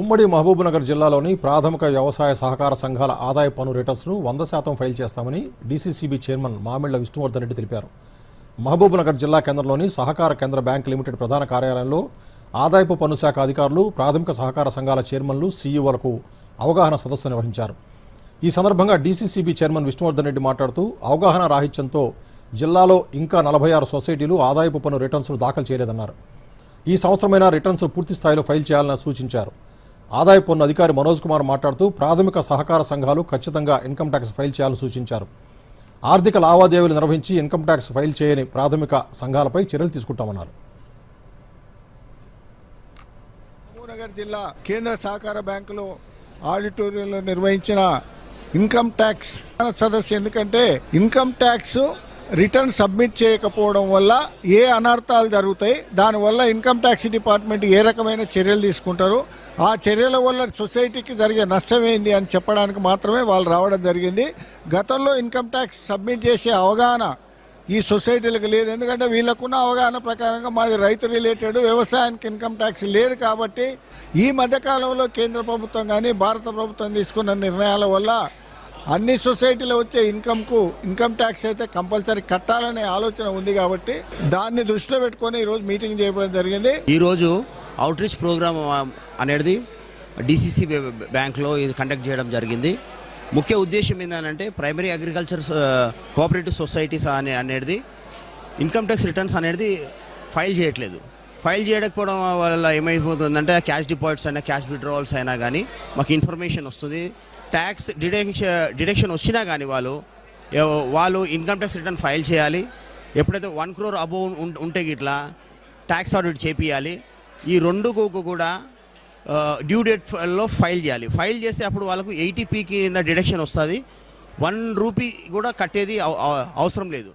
ఉమ్మడి మహబూబ్నగర్ జిల్లాలోని ప్రాథమిక వ్యవసాయ సహకార సంఘాల ఆదాయ పన్ను రిటర్న్స్ను వంద శాతం ఫైల్ చేస్తామని డీసీసీబీ చైర్మన్ మామిళ్ళ విష్ణువర్ధన్ రెడ్డి తెలిపారు. మహబూబ్నగర్ జిల్లా కేంద్రంలోని సహకార కేంద్ర బ్యాంక్ లిమిటెడ్ ప్రధాన కార్యాలయంలో ఆదాయపు పన్ను శాఖ అధికారులు ప్రాథమిక సహకార సంఘాల చైర్మన్లు సీఈఓలకు అవగాహన సదస్సు నిర్వహించారు. ఈ సందర్భంగా డీసీసీబీ చైర్మన్ విష్ణువర్ధన్ రెడ్డి మాట్లాడుతూ అవగాహన రాహిత్యంతో జిల్లాలో ఇంకా నలభై ఆరు సొసైటీలు ఆదాయపు పన్ను రిటర్న్స్ను దాఖలు చేయలేదన్నారు. ఈ సంవత్సరమైన రిటర్న్స్ పూర్తి స్థాయిలో ఫైల్ చేయాలని సూచించారు. ఆదాయ పన్ను అధికారి మనోజ్ కుమార్ మాట్లాడుతూ ప్రాథమిక సహకార సంఘాలు ఖచ్చితంగా ఇన్కమ్ ట్యాక్స్ ఫైల్ చేయాలని సూచించారు. ఆర్థిక లావాదేవీలు నిర్వహించి ఇన్కమ్ ట్యాక్స్ ఫైల్ చేయని ప్రాథమిక సంఘాలపై చర్యలు తీసుకుంటామన్నారు. మహబూబ్నగర్ జిల్లా కేంద్ర సహకార బ్యాంకులు ఆడిటోరియంలో నిర్వహించిన ఇన్కమ్ ట్యాక్స్ సదస్సు ఎందుకంటే ఇన్కమ్ ట్యాక్స్ రిటర్న్ సబ్మిట్ చేయకపోవడం వల్ల ఏ అనర్థాలు జరుగుతాయి దానివల్ల ఇన్కమ్ ట్యాక్స్ డిపార్ట్మెంట్ ఏ రకమైన చర్యలు తీసుకుంటారు ఆ చర్యల వల్ల సొసైటీకి జరిగే నష్టం ఏంది అని చెప్పడానికి మాత్రమే వాళ్ళు రావడం జరిగింది. గతంలో ఇన్కమ్ ట్యాక్స్ సబ్మిట్ చేసే అవగాహన ఈ సొసైటీలకు లేదు. ఎందుకంటే వీళ్ళకున్న అవగాహన ప్రకారంగా మాది రైతు రిలేటెడ్ వ్యవసాయానికి ఇన్కమ్ ట్యాక్స్ లేదు కాబట్టి ఈ మధ్యకాలంలో కేంద్ర ప్రభుత్వం కానీ భారత ప్రభుత్వం తీసుకున్న నిర్ణయాల వల్ల అన్ని సొసైటీలో వచ్చే ఇన్కమ్కు ఇన్కమ్ ట్యాక్స్ అయితే కంపల్సరీ కట్టాలనే ఆలోచన ఉంది కాబట్టి దాన్ని దృష్టిలో పెట్టుకొని ఈరోజు మీటింగ్ చేయడం జరిగింది. ఈరోజు అవుట్రీచ్ ప్రోగ్రామ్ అనేది డిసిసి బ్యాంక్లో ఇది కండక్ట్ చేయడం జరిగింది. ముఖ్య ఉద్దేశం ఏంటంటే ప్రైమరీ అగ్రికల్చర్ కోఆపరేటివ్ సొసైటీస్ అనే అనేది ఇన్కమ్ ట్యాక్స్ రిటర్న్స్ అనేది ఫైల్ చేయట్లేదు. ఫైల్ చేయకపోవడం వల్ల ఏమైపోతుందంటే క్యాష్ డిపాజిట్స్ అయినా క్యాష్ విడ్రావల్స్ అయినా కానీ మాకు ఇన్ఫర్మేషన్ వస్తుంది. ట్యాక్స్ డిడక్షన్ డిడక్షన్ వచ్చినా కానీ వాళ్ళు వాళ్ళు ఇన్కమ్ ట్యాక్స్ రిటర్న్ ఫైల్ చేయాలి. ఎప్పుడైతే వన్ క్రోర్ అబోవ్ ఉంటే గిట్లా ట్యాక్స్ ఆడిట్ చేపియాలి ఈ రెండు కూడా డ్యూ డేట్లో ఫైల్ చేయాలి. ఫైల్ చేస్తే అప్పుడు వాళ్ళకు ఎయిటీ పీ కింద డిడక్షన్ వస్తుంది. వన్ రూపీ కూడా కట్టేది అవ- అవసరం లేదు.